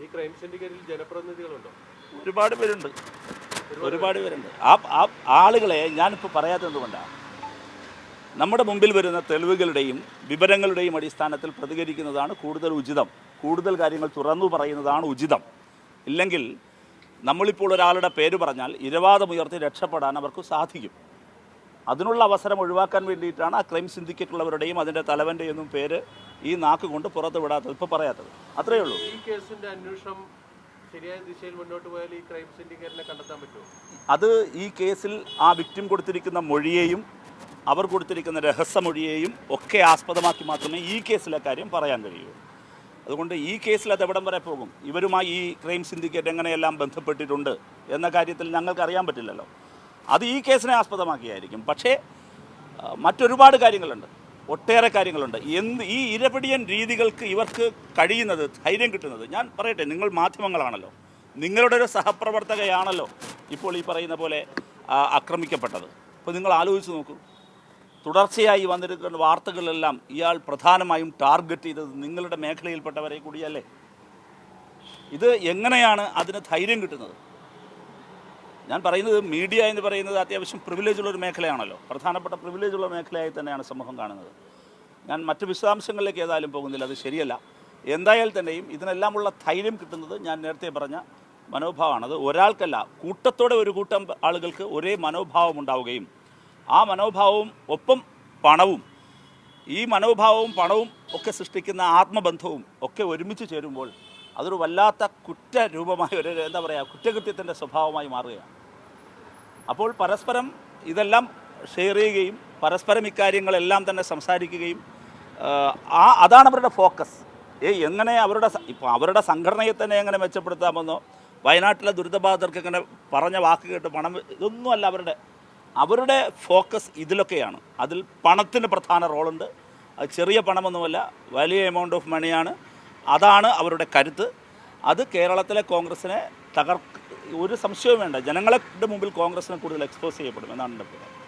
ഈ ക്രൈം സിൻഡിക്കേറ്റിൽ ജനപ്രതിനിധികളുണ്ടോ? ഒരുപാട് പേരുണ്ട്. ഒരുപാട് പേരുണ്ട്. ആ ആ ആളുകളെ ഞാനിപ്പോൾ പറയാത്തത് എന്തുകൊണ്ടാണ് നമ്മുടെ മുമ്പിൽ വരുന്ന തെളിവുകളുടെയും വിവരങ്ങളുടെയും അടിസ്ഥാനത്തിൽ പ്രതികരിക്കുന്നതാണ് കൂടുതൽ ഉചിതം. കൂടുതൽ കാര്യങ്ങൾ തുറന്നു പറയുന്നതാണ് ഉചിതം. ഇല്ലെങ്കിൽ നമ്മളിപ്പോൾ ഒരാളുടെ പേര് പറഞ്ഞാൽ ഇരവാദമുയർത്തി രക്ഷപ്പെടാൻ അവർക്ക് സാധിക്കും. അതിനുള്ള അവസരം ഒഴിവാക്കാൻ വേണ്ടിയിട്ടാണ് ആ ക്രൈം സിൻഡിക്കേറ്റുള്ളവരുടെയും അതിന്റെ തലവന്റെയൊന്നും പേര് ഈ നാക്ക് കൊണ്ട് പുറത്ത് വിടാത്തത് ഇപ്പോൾ പറയാത്തത്. അത്രയേ ഉള്ളൂ. ഈ കേസിന്റെ അന്വേഷണം ശരിയായ ദിശയിൽ മുന്നോട്ട് പോയാൽ ഈ ക്രൈം സിൻഡിക്കേറ്റിനെ കണ്ടെത്താൻ പറ്റുമോ? അത് ഈ കേസിൽ ആ വിക്ടിം കൊടുത്തിരിക്കുന്ന മൊഴിയെയും അവർ കൊടുത്തിരിക്കുന്ന രഹസ്യമൊഴിയെയും ഒക്കെ ആസ്പദമാക്കി മാത്രമേ ഈ കേസിലെ കാര്യം പറയാൻ കഴിയൂ. അതുകൊണ്ട് ഈ കേസിൽ അത് എവിടം വരെ പോകും? ഇവരുമായി ഈ ക്രൈം സിൻഡിക്കേറ്റ് എങ്ങനെയെല്ലാം ബന്ധപ്പെട്ടിട്ടുണ്ട് എന്ന കാര്യത്തിൽ ഞങ്ങൾക്ക് അറിയാൻ പറ്റില്ലല്ലോ. അത് ഈ കേസിനെ ആസ്പദമാക്കിയായിരിക്കും. പക്ഷേ മറ്റൊരുപാട് കാര്യങ്ങളുണ്ട്. ഒട്ടേറെ കാര്യങ്ങളുണ്ട്. എന്ത് ഈ ഇരപിടിയൻ രീതികൾക്ക് ഇവർക്ക് കഴിയുന്നത് ധൈര്യം കിട്ടുന്നത് ഞാൻ പറയട്ടെ നിങ്ങൾ മാധ്യമങ്ങളാണല്ലോ. നിങ്ങളുടെ ഒരു സഹപ്രവർത്തകയാണല്ലോ ഇപ്പോൾ ഈ പറയുന്ന പോലെ ആക്രമിക്കപ്പെട്ടത്. അപ്പോൾ നിങ്ങൾ ആലോചിച്ച് നോക്കൂ. തുടർച്ചയായി വന്നിരിക്കുന്ന വാർത്തകളെല്ലാം ഇയാൾ പ്രധാനമായും ടാർഗറ്റ് ചെയ്തത് നിങ്ങളുടെ മേഖലയിൽപ്പെട്ടവരെ കൂടിയല്ലേ? ഇത് എങ്ങനെയാണ് അതിന് ധൈര്യം കിട്ടുന്നത്? ഞാൻ പറയുന്നത് മീഡിയ എന്ന് പറയുന്നത് അത്യാവശ്യം പ്രിവിലേജ് ഉള്ള ഒരു മേഖലയാണല്ലോ. പ്രധാനപ്പെട്ട പ്രിവിലേജ് ഉള്ള മേഖലയായി തന്നെയാണ് സമൂഹം കാണുന്നത്. ഞാൻ മറ്റ് വിശദാംശങ്ങളിലേക്ക് ഏതായാലും പോകുന്നില്ല അത് ശരിയല്ല. എന്തായാലും തന്നെയും ഇതിനെല്ലാമുള്ള ധൈര്യം കിട്ടുന്നത് ഞാൻ നേരത്തെ പറഞ്ഞ മനോഭാവമാണ് അത് ഒരാൾക്കല്ല കൂട്ടത്തോടെ ഒരു കൂട്ടം ആളുകൾക്ക് ഒരേ മനോഭാവം ഉണ്ടാവുകയും ആ മനോഭാവവും ഒപ്പം പണവും ഈ മനോഭാവവും പണവും ഒക്കെ സൃഷ്ടിക്കുന്ന ആത്മബന്ധവും ഒക്കെ ഒരുമിച്ച് ചേരുമ്പോൾ അതൊരു വല്ലാത്ത കുറ്റരൂപമായ ഒരു എന്താ പറയുക കുറ്റകൃത്യത്തിന്റെ സ്വഭാവമായി മാറുകയാണ്. അപ്പോൾ പരസ്പരം ഇതെല്ലാം ഷെയർ ചെയ്യുകയും പരസ്പരം ഇക്കാര്യങ്ങളെല്ലാം തന്നെ സംസാരിക്കുകയും ആ, അതാണ് അവരുടെ ഫോക്കസ് ഏ എങ്ങനെ അവരുടെ ഇപ്പോൾ അവരുടെ സംഘടനയെ തന്നെ എങ്ങനെ മെച്ചപ്പെടുത്താമെന്നോ വയനാട്ടിലെ ദുരിതബാധിതർക്ക് ഇങ്ങനെ പറഞ്ഞ വാക്ക് കേട്ട് പണം ഇതൊന്നുമല്ല അവരുടെ അവരുടെ ഫോക്കസ് ഇതിലൊക്കെയാണ്. അതിൽ പണത്തിന് പ്രധാന റോളുണ്ട് അത് ചെറിയ പണമൊന്നുമല്ല വലിയ എമൗണ്ട് ഓഫ് മണിയാണ് അതാണ് അവരുടെ കരുത്ത്. അത് കേരളത്തിലെ കോൺഗ്രസിനെ തകർ ഒരു സംശയവും വേണ്ട. ജനങ്ങളുടെ മുമ്പിൽ കോൺഗ്രസിനെ കൂടുതൽ എക്സ്പോസ് ചെയ്യപ്പെടും എന്നാണ് എന്റെ സമയത്തൊന്നും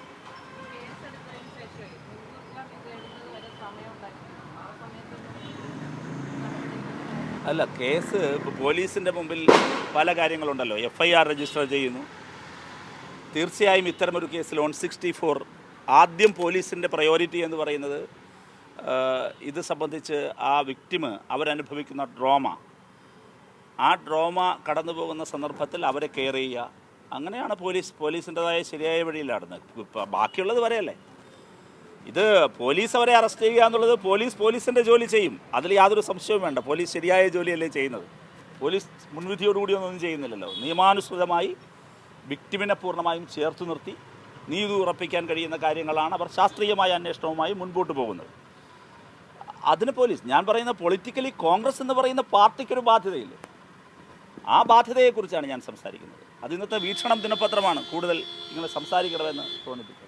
അല്ല കേസ് പോലീസിന്റെ മുമ്പിൽ പല കാര്യങ്ങളുണ്ടല്ലോ. എഫ് ഐ ആർ രജിസ്റ്റർ ചെയ്യുന്നു. തീർച്ചയായും ഇത്തരമൊരു കേസിൽ വൺ സിക്സ്റ്റി ഫോർ ആദ്യം പോലീസിന്റെ പ്രയോറിറ്റി എന്ന് പറയുന്നത് ഇത് സംബന്ധിച്ച് ആ വിക്റ്റിമ് അവരനുഭവിക്കുന്ന ഡ്രോമ ആ ഡ്രോമ കടന്നു പോകുന്ന സന്ദർഭത്തിൽ അവരെ കെയർ ചെയ്യുക. അങ്ങനെയാണ് പോലീസ് പോലീസിന്റെതായ ശരിയായ വഴിയിലാണ് ബാക്കിയുള്ളത് വരെയല്ലേ? ഇത് പോലീസ് അവരെ അറസ്റ്റ് ചെയ്യുക എന്നുള്ളത് പോലീസ് പോലീസിന്റെ ജോലി ചെയ്യും. അതിൽ യാതൊരു സംശയവും വേണ്ട. പോലീസ് ശരിയായ ജോലിയല്ലേ ചെയ്യുന്നത്. പോലീസ് മുൻവിധിയോടുകൂടി ഒന്നും ചെയ്യുന്നില്ലല്ലോ. നിയമാനുസൃതമായി വിക്ടിമിനെ പൂർണമായും ചേർത്ത് നിർത്തി. നീതി ഉറപ്പിക്കാൻ കഴിയുന്ന കാര്യങ്ങളാണ് അവർ ശാസ്ത്രീയമായ അന്വേഷണവുമായി മുൻപോട്ട് പോകുന്നത്. അതിന് പോലീസ് ഞാൻ പറയുന്ന പൊളിറ്റിക്കലി കോൺഗ്രസ് എന്ന് പറയുന്ന പാർട്ടിക്കൊരു ബാധ്യതയില്ല? ആ ബാധ്യതയെക്കുറിച്ചാണ് ഞാൻ സംസാരിക്കുന്നത്. അത് ഇന്നത്തെ വീക്ഷണം ദിനപത്രമാണ്. കൂടുതൽ നിങ്ങൾ സംസാരിക്കണമെന്ന് തോന്നിപ്പിക്കുന്നത്